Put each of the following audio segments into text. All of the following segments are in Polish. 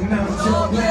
Nam ciągle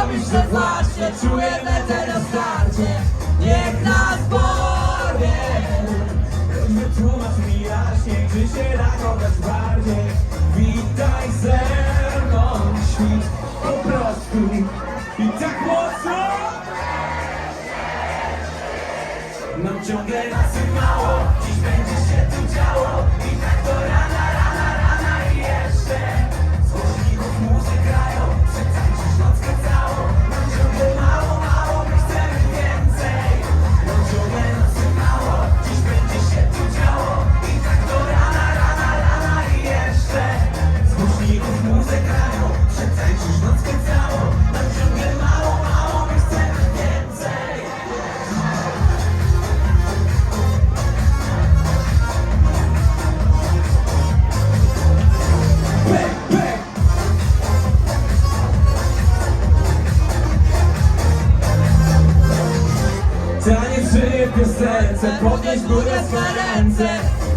robisz, że właśnie czujemy teraz starcie Niech nas porwie Wytłumacz mi jaśniej, czy się kochać bardziej. Witaj ze mną świt po prostu. I tak mocno. Nam ciągle nocy mało, dziś będzie się Taniec żyje w piosence, podnieś górę swe ręce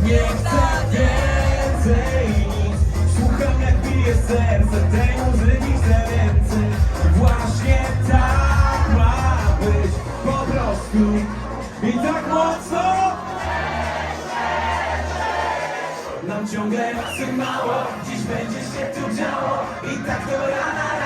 Nie chcę więcej nic. Słucham jak bije serce, tej muzyki chcę więcej. Właśnie tak ma być, po prostu. I tak mocno. Nam ciągle nocy mało, dziś będzie się tu działo. I tak do